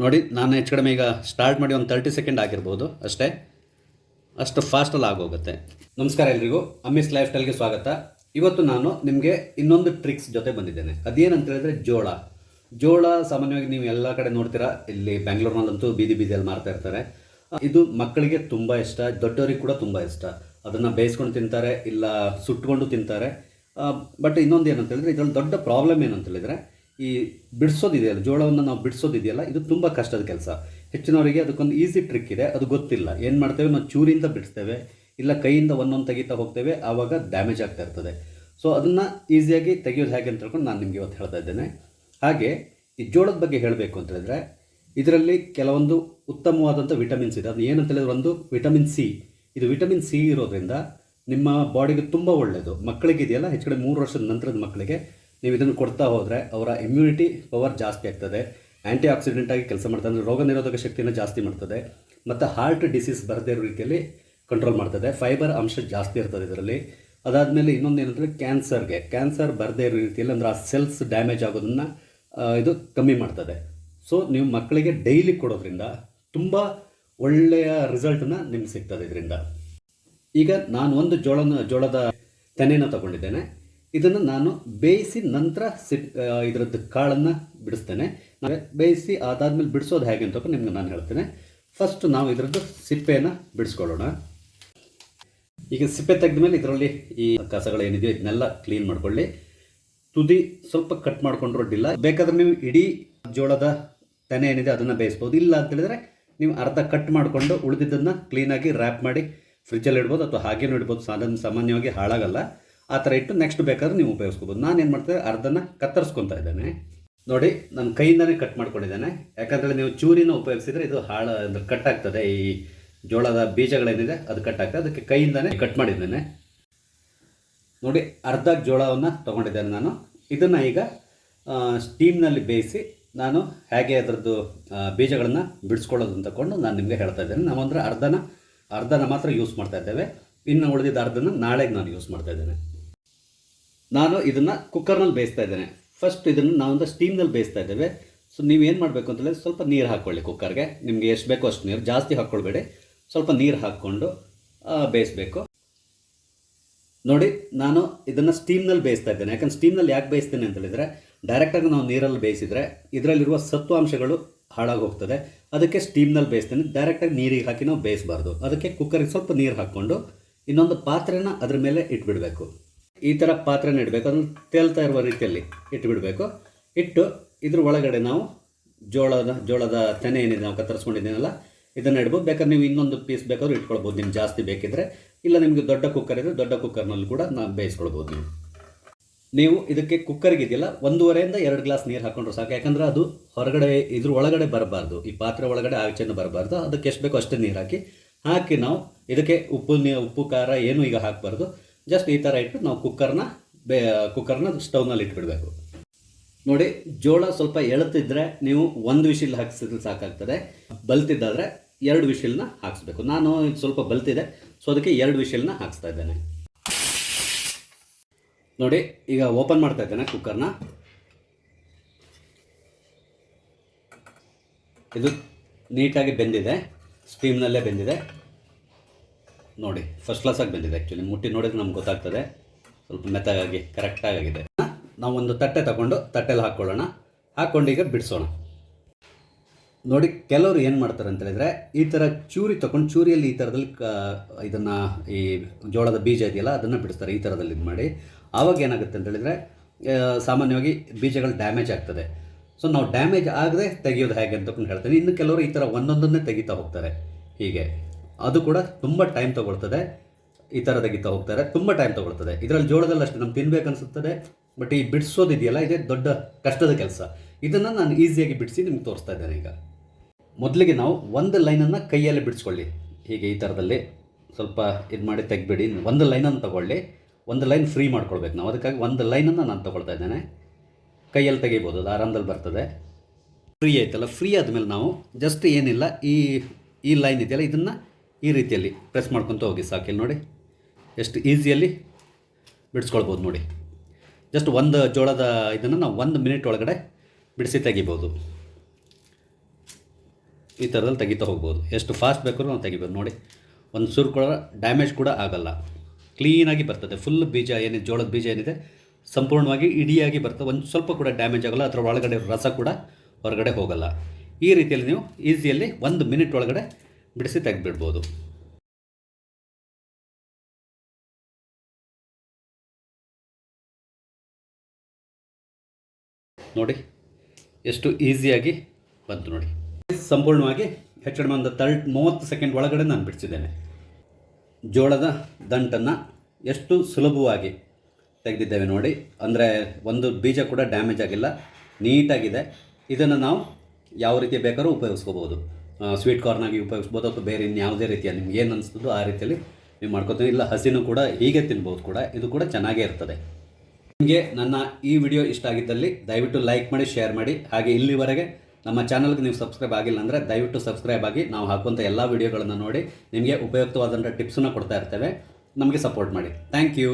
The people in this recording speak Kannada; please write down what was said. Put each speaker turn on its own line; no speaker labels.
ನೋಡಿ, ನಾನು ಹೆಚ್ಚು ಕಡಿಮೆ ಈಗ ಸ್ಟಾರ್ಟ್ ಮಾಡಿ ಒಂದು ತರ್ಟಿ ಸೆಕೆಂಡ್ ಆಗಿರ್ಬೋದು ಅಷ್ಟೇ. ಅಷ್ಟು ಫಾಸ್ಟಲ್ಲಿ ಆಗೋಗುತ್ತೆ. ನಮಸ್ಕಾರ ಎಲ್ರಿಗೂ. ಅಮ್ಮಿಸ್ ಲೈಫ್ ಸ್ಟೈಲ್ಗೆ ಸ್ವಾಗತ. ಇವತ್ತು ನಾನು ನಿಮಗೆ ಇನ್ನೊಂದು ಟ್ರಿಕ್ಸ್ ಜೊತೆ ಬಂದಿದ್ದೇನೆ. ಅದೇನಂತ ಹೇಳಿದ್ರೆ ಜೋಳ. ಜೋಳ ಸಾಮಾನ್ಯವಾಗಿ ನೀವು ಎಲ್ಲ ಕಡೆ ನೋಡ್ತೀರಾ. ಇಲ್ಲಿ ಬೆಂಗಳೂರಿನಲ್ಲಂತೂ ಬೀದಿ ಬೀದಿಯಲ್ಲಿ ಮಾರ್ತಾ ಇರ್ತಾರೆ. ಇದು ಮಕ್ಕಳಿಗೆ ತುಂಬ ಇಷ್ಟ, ದೊಡ್ಡವರಿಗೆ ಕೂಡ ತುಂಬ ಇಷ್ಟ. ಅದನ್ನು ಬೇಯಿಸ್ಕೊಂಡು ತಿಂತಾರೆ, ಇಲ್ಲ ಸುಟ್ಕೊಂಡು ತಿಂತಾರೆ. ಬಟ್ ಇನ್ನೊಂದು ಏನಂತ ಹೇಳಿದ್ರೆ ಇದರಲ್ಲಿ ದೊಡ್ಡ ಪ್ರಾಬ್ಲಮ್ ಏನಂತ ಹೇಳಿದ್ರೆ ಈ ಬಿಡಿಸೋದಿದೆಯಲ್ಲ, ಜೋಳವನ್ನು ನಾವು ಬಿಡಿಸೋದಿದೆಯಲ್ಲ, ಇದು ತುಂಬ ಕಷ್ಟದ ಕೆಲಸ. ಹೆಚ್ಚಿನವರಿಗೆ ಅದಕ್ಕೊಂದು ಈಸಿ ಟ್ರಿಕ್ ಇದೆ, ಅದು ಗೊತ್ತಿಲ್ಲ. ಏನು ಮಾಡ್ತೇವೆ? ನಾವು ಚೂರಿಂದ ಬಿಡಿಸ್ತೇವೆ, ಇಲ್ಲ ಕೈಯಿಂದ ಒಂದೊಂದು ತೆಗಿತಾ ಹೋಗ್ತೇವೆ, ಆವಾಗ ಡ್ಯಾಮೇಜ್ ಆಗ್ತಾ ಇರ್ತದೆ. ಸೊ ಅದನ್ನು ಈಸಿಯಾಗಿ ತೆಗೆಯೋದು ಹೇಗೆ ಅಂತ ಹೇಳ್ಕೊಂಡು ನಾನು ನಿಮಗೆ ಇವತ್ತು ಹೇಳ್ತಾ ಇದ್ದೇನೆ. ಹಾಗೆ, ಈ ಜೋಳದ ಬಗ್ಗೆ ಹೇಳಬೇಕು ಅಂತ ಹೇಳಿದ್ರೆ, ಇದರಲ್ಲಿ ಕೆಲವೊಂದು ಉತ್ತಮವಾದಂಥ ವಿಟಮಿನ್ಸ್ ಇದೆ. ಅದು ಏನಂತ ಹೇಳಿದ್ರೆ ಒಂದು ವಿಟಮಿನ್ ಸಿ ಇದು ವಿಟಮಿನ್ ಸಿ ಇರೋದ್ರಿಂದ ನಿಮ್ಮ ಬಾಡಿಗೆ ತುಂಬ ಒಳ್ಳೆಯದು ಮಕ್ಕಳಿಗೆ ಇದೆಯಲ್ಲ, ಹೆಚ್ಚು ಕಡೆ ಮೂರು ವರ್ಷದ ನಂತರದ ಮಕ್ಕಳಿಗೆ ನೀವು ಇದನ್ನು ಕೊಡ್ತಾ ಹೋದರೆ ಅವರ ಇಮ್ಯುನಿಟಿ ಪವರ್ ಜಾಸ್ತಿ ಆಗ್ತದೆ. ಆ್ಯಂಟಿ ಆಕ್ಸಿಡೆಂಟ್ ಆಗಿ ಕೆಲಸ ಮಾಡ್ತದೆ. ಅಂದರೆ ರೋಗ ನಿರೋಧಕ ಶಕ್ತಿಯನ್ನು ಜಾಸ್ತಿ ಮಾಡ್ತದೆ. ಮತ್ತು ಹಾರ್ಟ್ ಡಿಸೀಸ್ ಬರದೇ ಇರೋ ರೀತಿಯಲ್ಲಿ ಕಂಟ್ರೋಲ್ ಮಾಡ್ತದೆ. ಫೈಬರ್ ಅಂಶ ಜಾಸ್ತಿ ಇರ್ತದೆ ಇದರಲ್ಲಿ. ಅದಾದಮೇಲೆ ಇನ್ನೊಂದು ಏನಂದರೆ ಕ್ಯಾನ್ಸರ್ಗೆ ಕ್ಯಾನ್ಸರ್ ಬರದೇ ಇರೋ ರೀತಿಯಲ್ಲಿ ಅಂದರೆ ಆ ಸೆಲ್ಸ್ ಡ್ಯಾಮೇಜ್ ಆಗೋದನ್ನು ಇದು ಕಮ್ಮಿ ಮಾಡ್ತದೆ. ಸೊ ನೀವು ಮಕ್ಕಳಿಗೆ ಡೈಲಿ ಕೊಡೋದ್ರಿಂದ ತುಂಬ ಒಳ್ಳೆಯ ರಿಸಲ್ಟನ್ನು ನಿಮ್ಗೆ ಸಿಗ್ತದೆ ಇದರಿಂದ. ಈಗ ನಾನು ಒಂದು ಜೋಳನ, ಜೋಳದ ತೆನೆಯನ್ನು ತಗೊಂಡಿದ್ದೇನೆ. ಇದನ್ನು ನಾನು ಬೇಯಿಸಿ ನಂತರ ಆ, ಇದರದ್ದು ಕಾಳನ್ನು ಬಿಡಿಸ್ತೇನೆ. ಬೇಯಿಸಿ ಅದಾದಮೇಲೆ ಬಿಡಿಸೋದು ಹೇಗೆ ಅಂತ ನಿಮ್ಗೆ ನಾನು ಹೇಳ್ತೇನೆ. ಫಸ್ಟ್ ನಾವು ಇದರದ್ದು ಸಿಪ್ಪೆಯನ್ನು ಬಿಡಿಸ್ಕೊಳ್ಳೋಣ. ಈಗ ಸಿಪ್ಪೆ ತೆಗೆದ ಮೇಲೆ ಇದರಲ್ಲಿ ಈ ಕಸಗಳೇನಿದೆಯೋ ಇದನ್ನೆಲ್ಲ ಕ್ಲೀನ್ ಮಾಡ್ಕೊಳ್ಳಿ. ತುದಿ ಸ್ವಲ್ಪ ಕಟ್ ಮಾಡ್ಕೊಂಡು ಅಡ್ಡಿಲ್ಲ. ಬೇಕಾದ್ರೆ ನೀವು ಇಡೀ ಜೋಳದ ತೆನೆ ಏನಿದೆ ಅದನ್ನು ಬೇಯಿಸ್ಬೋದು. ಇಲ್ಲ ಅಂತ ಹೇಳಿದ್ರೆ ನೀವು ಅರ್ಧ ಕಟ್ ಮಾಡಿಕೊಂಡು ಉಳಿದಿದ್ದನ್ನು ಕ್ಲೀನಾಗಿ ರ್ಯಾಪ್ ಮಾಡಿ ಫ್ರಿಜ್ಜಲ್ಲಿ ಇಡ್ಬೋದು ಅಥವಾ ಹಾಗೇನೂ ಇಡ್ಬೋದು. ಸಾಧನ ಸಾಮಾನ್ಯವಾಗಿ ಹಾಳಾಗಲ್ಲ. ಆ ಥರ ಇಟ್ಟು ನೆಕ್ಸ್ಟ್ ಬೇಕಾದ್ರೆ ನೀವು ಉಪಯೋಗಿಸ್ಕೋಬೋದು ನಾನು ಏನು ಮಾಡ್ತೇವೆ ಅರ್ಧನ ಕತ್ತರಿಸ್ಕೊತಾ ಇದ್ದೇನೆ. ನೋಡಿ, ನನ್ನ ಕೈಯಿಂದನೇ ಕಟ್ ಮಾಡ್ಕೊಂಡಿದ್ದೇನೆ. ಯಾಕಂದರೆ ನೀವು ಚೂರಿನ ಉಪಯೋಗಿಸಿದರೆ ಇದು ಹಾಳು, ಅಂದರೆ ಕಟ್ ಆಗ್ತದೆ. ಈ ಜೋಳದ ಬೀಜಗಳೇನಿದೆ, ಅದು ಕಟ್ ಆಗ್ತದೆ. ಅದಕ್ಕೆ ಕೈಯಿಂದನೇ ಕಟ್ ಮಾಡಿದ್ದೇನೆ. ನೋಡಿ, ಅರ್ಧ ಜೋಳವನ್ನು ತೊಗೊಂಡಿದ್ದೇನೆ ನಾನು. ಇದನ್ನು ಈಗ ಸ್ಟೀಮ್ನಲ್ಲಿ ಬೇಯಿಸಿ ನಾನು ಹೇಗೆ ಅದರದ್ದು ಬೀಜಗಳನ್ನು ಬಿಡಿಸ್ಕೊಳ್ಳೋದು ಅಂತ ತಗೊಂಡು ನಾನು ನಿಮಗೆ ಹೇಳ್ತಾ ಇದ್ದೇನೆ. ನಾವು ಅಂದರೆ ಅರ್ಧನ ಅರ್ಧನ ಮಾತ್ರ ಯೂಸ್ ಮಾಡ್ತಾ ಇದ್ದೇವೆ. ಇನ್ನು ಉಳಿದಿದ್ದ ಅರ್ಧನ ನಾಳೆಗೆ ನಾನು ಯೂಸ್ ಮಾಡ್ತಾ ಇದ್ದೇನೆ. ನಾನು ಇದನ್ನು ಕುಕ್ಕರ್ನಲ್ಲಿ ಬೇಯಿಸ್ತಾ ಇದ್ದೇನೆ. ಫಸ್ಟ್ ಇದನ್ನು ನಾವೊಂದು ಸ್ಟೀಮ್ನಲ್ಲಿ ಬೇಯಿಸ್ತಾ ಇದ್ದೇವೆ. ಸೊ ನೀವು ಏನು ಮಾಡಬೇಕು ಅಂತ ಹೇಳಿದ್ರೆ ಸ್ವಲ್ಪ ನೀರು ಹಾಕ್ಕೊಳ್ಳಿ ಕುಕ್ಕರ್ಗೆ ನಿಮಗೆ ಎಷ್ಟು ಬೇಕೋ ಅಷ್ಟು ನೀರು. ಜಾಸ್ತಿ ಹಾಕ್ಕೊಳ್ಬೇಡಿ. ಸ್ವಲ್ಪ ನೀರು ಹಾಕ್ಕೊಂಡು ಬೇಯಿಸ್ಬೇಕು. ನೋಡಿ, ನಾನು ಇದನ್ನು ಸ್ಟೀಮ್ನಲ್ಲಿ ಬೇಯಿಸ್ತಾ ಇದ್ದೇನೆ. ಯಾಕಂದ್ರೆ ಸ್ಟೀಮ್ನಲ್ಲಿ ಯಾಕೆ ಬೇಯಿಸ್ತೇನೆ ಅಂತ ಹೇಳಿದರೆ ಡೈರೆಕ್ಟಾಗಿ ನಾವು ನೀರಲ್ಲಿ ಬೇಯಿಸಿದರೆ ಇದರಲ್ಲಿರುವ ಸತ್ವಾಂಶಗಳು ಹಾಳಾಗಿ ಹೋಗ್ತದೆ ಅದಕ್ಕೆ ಸ್ಟೀಮ್ನಲ್ಲಿ ಬೇಯಿಸ್ತೇನೆ. ಡೈರೆಕ್ಟಾಗಿ ನೀರಿಗೆ ಹಾಕಿ ನಾವು ಬೇಯಿಸಬಾರ್ದು. ಅದಕ್ಕೆ ಕುಕ್ಕರಿಗೆ ಸ್ವಲ್ಪ ನೀರು ಹಾಕ್ಕೊಂಡು ಇನ್ನೊಂದು ಪಾತ್ರೆನ ಅದ್ರ ಮೇಲೆ ಇಟ್ಬಿಡಬೇಕು. ಈ ಥರ ಪಾತ್ರೆ ಇಡಬೇಕು ಅದನ್ನು ತೇಲ್ತಾ ಇರುವ ರೀತಿಯಲ್ಲಿ ಇಟ್ಬಿಡಬೇಕು. ಇಟ್ಟು ಇದ್ರ ಒಳಗಡೆ ನಾವು ಜೋಳದ ಜೋಳದ ತೆನೆ ಏನಿದೆ ನಾವು ಕತ್ತರಿಸ್ಕೊಂಡಿದ್ದೀನಲ್ಲ, ಇದನ್ನು ಇಡ್ಬೋದು. ಬೇಕಾದ್ರೆ ನೀವು ಇನ್ನೊಂದು ಪೀಸ್ ಬೇಕಾದ್ರೂ ಇಟ್ಕೊಳ್ಬೋದು. ನಿಮ್ಗೆ ಜಾಸ್ತಿ ಬೇಕಿದ್ರೆ. ಇಲ್ಲ ನಿಮಗೆ ದೊಡ್ಡ ಕುಕ್ಕರ್ ಇದ್ದರೆ ದೊಡ್ಡ ಕುಕ್ಕರ್ನಲ್ಲಿ ಕೂಡ ನಾವು ಬೇಯಿಸ್ಕೊಳ್ಬೋದು ನೀವು. ನೀವು ಇದಕ್ಕೆ ಕುಕ್ಕರ್ಗಿದೆಯಲ್ಲ ಒಂದೂವರೆಯಿಂದ ಎರಡು ಗ್ಲಾಸ್ ನೀರು ಹಾಕೊಂಡ್ರೆ ಸಾಕು. ಯಾಕಂದರೆ ಅದು ಹೊರಗಡೆ, ಇದ್ರ ಒಳಗಡೆ ಬರಬಾರ್ದು. ಈ ಪಾತ್ರೆ ಒಳಗಡೆ ಆಚೆಯಿಂದ ಬರಬಾರ್ದು. ಅದಕ್ಕೆ ಎಷ್ಟು ಬೇಕೋ ಅಷ್ಟೇ ನೀರು ಹಾಕಿ ಹಾಕಿ ನಾವು ಇದಕ್ಕೆ ಉಪ್ಪು, ನೀ ಉಪ್ಪು, ಖಾರ ಏನು ಈಗ ಹಾಕಬಾರ್ದು. ಜಸ್ಟ್ ಈ ಥರ ಇಟ್ಟು ನಾವು ಕುಕ್ಕರ್ನ ಬೇ ಕುಕ್ಕರ್ನ ಸ್ಟೌವ್ನಲ್ಲಿ ಇಟ್ಬಿಡಬೇಕು ನೋಡಿ, ಜೋಳ ಸ್ವಲ್ಪ ಎಳತಿದ್ರೆ ನೀವು ಒಂದು ವಿಶಿಲ್ ಹಾಕಿಸಿದ್ರೆ ಸಾಕಾಗ್ತದೆ. ಬಲ್ತಿದ್ದಾದರೆ ಎರಡು ವಿಶಿಲ್ನ ಹಾಕಿಸ್ಬೇಕು. ನಾನು ಸ್ವಲ್ಪ ಬಲ್ತಿದೆ ಸೊ ಅದಕ್ಕೆ ಎರಡು ವಿಶಿಲ್ನ ಹಾಕಿಸ್ತಾ ಇದ್ದೇನೆ. ನೋಡಿ, ಈಗ ಓಪನ್ ಮಾಡ್ತಾ ಇದ್ದೇನೆ ಕುಕ್ಕರ್ನ ಇದು ನೀಟಾಗಿ ಬೆಂದಿದೆ ಸ್ಟೀಮ್ನಲ್ಲೇ ಬೆಂದಿದೆ. ನೋಡಿ ಫಸ್ಟ್ ಕ್ಲಾಸಾಗಿ ಬಂದಿದೆ ಆ್ಯಕ್ಚುಲಿ ಮುಟ್ಟಿ ನೋಡಿದ್ರೆ ನಮ್ಗೆ ಗೊತ್ತಾಗ್ತದೆ. ಸ್ವಲ್ಪ ಮೆತ್ತಗಾಗಿ ಕರೆಕ್ಟಾಗಿದೆ ನಾವು ಒಂದು ತಟ್ಟೆ ತಗೊಂಡು ತಟ್ಟೆಲಿ ಹಾಕ್ಕೊಳ್ಳೋಣ ಹಾಕ್ಕೊಂಡು ಈಗ ಬಿಡಿಸೋಣ. ನೋಡಿ, ಕೆಲವರು ಏನು ಮಾಡ್ತಾರೆ ಅಂತ ಹೇಳಿದ್ರೆ, ಈ ಥರ ಚೂರಿ ತಗೊಂಡು ಚೂರಿಯಲ್ಲಿ ಈ ಥರದಲ್ಲಿ ಕ, ಇದನ್ನು ಈ ಜೋಳದ ಬೀಜ ಇದೆಯಲ್ಲ, ಅದನ್ನು ಬಿಡಿಸ್ತಾರೆ ಈ ಥರದಲ್ಲಿ ಇದು ಮಾಡಿ. ಆವಾಗ ಏನಾಗುತ್ತೆ ಅಂತ ಹೇಳಿದರೆ ಸಾಮಾನ್ಯವಾಗಿ ಬೀಜಗಳು ಡ್ಯಾಮೇಜ್ ಆಗ್ತದೆ. ಸೊ ನಾವು ಡ್ಯಾಮೇಜ್ ಆಗದೆ ತೆಗೆಯೋದು ಹೇಗೆ ಅಂತ ಹೇಳ್ತೀನಿ. ಇನ್ನು ಕೆಲವರು ಈ ಥರ ಒಂದೊಂದನ್ನೇ ತೆಗಿತಾ ಹೋಗ್ತಾರೆ. ಹೀಗೆ. ಅದು ಕೂಡ ತುಂಬ ಟೈಮ್ ತಗೊಳ್ತದೆ. ಈ ಥರ ತೆಗಿತಾ ಹೋಗ್ತಾರೆ, ತುಂಬ ಟೈಮ್ ತಗೊಳ್ತದೆ. ಇದರಲ್ಲಿ ಜೋಳದಲ್ಲಿ ಅಷ್ಟೇ ನಮ್ಗೆ ತಿನ್ಬೇಕನ್ಸುತ್ತದೆ ಬಟ್ ಈ ಬಿಡಿಸೋದಿದೆಯಲ್ಲ, ಇದೇ ದೊಡ್ಡ ಕಷ್ಟದ ಕೆಲಸ. ಇದನ್ನು ನಾನು ಈಸಿಯಾಗಿ ಬಿಡಿಸಿ ನಿಮ್ಗೆ ತೋರಿಸ್ತಾ ಇದ್ದೇನೆ ಈಗ. ಮೊದಲಿಗೆ ನಾವು ಒಂದು ಲೈನನ್ನು ಕೈಯಲ್ಲಿ ಬಿಡಿಸ್ಕೊಳ್ಳಿ. ಹೀಗೆ ಈ ಥರದಲ್ಲಿ ಸ್ವಲ್ಪ ಇದು ಮಾಡಿ ತೆಗ್ಬಿಡಿ ಒಂದು ಲೈನನ್ನು ತಗೊಳ್ಳಿ. ಒಂದು ಲೈನ್ ಫ್ರೀ ಮಾಡ್ಕೊಳ್ಬೇಕು ನಾವು. ಅದಕ್ಕಾಗಿ ಒಂದು ಲೈನನ್ನು ನಾನು ತಗೊಳ್ತಾ ಇದ್ದೇನೆ. ಕೈಯಲ್ಲಿ ತೆಗಿಬೋದು, ಅದು ಆರಾಮದಲ್ಲಿ ಬರ್ತದೆ. ಫ್ರೀ ಆಯ್ತಲ್ಲ ಫ್ರೀ ಆದಮೇಲೆ ನಾವು ಜಸ್ಟ್ ಏನಿಲ್ಲ, ಈ ಈ ಲೈನ್ ಇದೆಯಲ್ಲ, ಇದನ್ನು ಈ ರೀತಿಯಲ್ಲಿ ಪ್ರೆಸ್ ಮಾಡ್ಕೊತ ಹೋಗಿ ಸಾಕಿಲ್ಲಿ ನೋಡಿ. ಎಷ್ಟು ಈಸಿಯಲ್ಲಿ ಬಿಡಿಸ್ಕೊಳ್ಬೋದು ನೋಡಿ. ಜಸ್ಟ್ ಒಂದು ಜೋಳದ ಇದನ್ನು ನಾವು ಒಂದು ಮಿನಿಟ್ ಒಳಗಡೆ ಬಿಡಿಸಿ ತೆಗಿಬೋದು. ಈ ಥರದಲ್ಲಿ ತೆಗಿತಾ ಹೋಗ್ಬೋದು. ಎಷ್ಟು ಫಾಸ್ಟ್ ಬೇಕಾದ್ರೂ ನಾವು ತೆಗಿಬೋದು ನೋಡಿ. ಒಂದು ಸುರು ಕೂಡ ಡ್ಯಾಮೇಜ್ ಕೂಡ ಆಗಲ್ಲ. ಕ್ಲೀನಾಗಿ ಬರ್ತದೆ. ಫುಲ್ ಬೀಜ ಏನಿದೆ, ಜೋಳದ ಬೀಜ ಏನಿದೆ, ಸಂಪೂರ್ಣವಾಗಿ ಇಡಿಯಾಗಿ ಬರ್ತದೆ. ಒಂದು ಸ್ವಲ್ಪ ಕೂಡ ಡ್ಯಾಮೇಜ್ ಆಗಲ್ಲ, ಅದರ ಒಳಗಡೆ ರಸ ಕೂಡ ಹೊರಗಡೆ ಹೋಗಲ್ಲ. ಈ ರೀತಿಯಲ್ಲಿ ನೀವು ಈಸಿಯಲ್ಲಿ ಒಂದು ಮಿನಿಟ್ ಒಳಗಡೆ ಬಿಡಿಸಿ ತೆಗೆದ್ಬಿಡ್ಬೋದು. ನೋಡಿ, ಎಷ್ಟು ಈಸಿಯಾಗಿ ಬಂತು ನೋಡಿ. ಸಂಪೂರ್ಣವಾಗಿ ಹೆಚ್ಚು ಕಡಿಮೆ ಒಂದು ತರ್ಟ್ ಮೂವತ್ತು ಸೆಕೆಂಡ್ ಒಳಗಡೆ ನಾನು ಬಿಡಿಸಿದ್ದೇನೆ. ಜೋಳದ ದಂಟನ್ನು ಎಷ್ಟು ಸುಲಭವಾಗಿ ತೆಗೆದಿದ್ದೇವೆ ನೋಡಿ. ಅಂದರೆ ಒಂದು ಬೀಜ ಕೂಡ ಡ್ಯಾಮೇಜ್ ಆಗಿಲ್ಲ, ನೀಟಾಗಿದೆ. ಇದನ್ನು ನಾವು ಯಾವ ರೀತಿ ಬೇಕಾದ್ರೂ ಉಪಯೋಗಿಸ್ಕೋಬೋದು ಸ್ವೀಟ್ ಕಾರ್ನಾಗಿ ಉಪಯೋಗಿಸ್ಬೋದು ಅಥವಾ ಬೇರೆ ಇನ್ಯಾವುದೇ ರೀತಿಯ ನಿಮ್ಗೆ ಏನು ಅನಿಸ್ತದೋ ಆ ರೀತಿಯಲ್ಲಿ ನೀವು ಮಾಡ್ಕೊತೀನಿ. ಇಲ್ಲ, ಹಸಿನೂ ಕೂಡ ಹೀಗೆ ತಿನ್ಬೋದು ಕೂಡ. ಇದು ಕೂಡ ಚೆನ್ನಾಗೇ ಇರ್ತದೆ. ನಿಮಗೆ ನನ್ನ ಈ ವಿಡಿಯೋ ಇಷ್ಟ ಆಗಿದ್ದಲ್ಲಿ ದಯವಿಟ್ಟು ಲೈಕ್ ಮಾಡಿ, ಶೇರ್ ಮಾಡಿ. ಹಾಗೆ ಇಲ್ಲಿವರೆಗೆ ನಮ್ಮ ಚಾನಲ್ಗೆ ನೀವು ಸಬ್ಸ್ಕ್ರೈಬ್ ಆಗಿಲ್ಲ ಅಂದರೆ ದಯವಿಟ್ಟು ಸಬ್ಸ್ಕ್ರೈಬ್ ಆಗಿ ನಾವು ಹಾಕುವಂಥ ಎಲ್ಲ ವಿಡಿಯೋಗಳನ್ನು ನೋಡಿ ನಿಮಗೆ ಉಪಯುಕ್ತವಾದಂಥ ಟಿಪ್ಸನ್ನು ಕೊಡ್ತಾ ಇರ್ತೇವೆ. ನಮಗೆ ಸಪೋರ್ಟ್ ಮಾಡಿ. Thank you.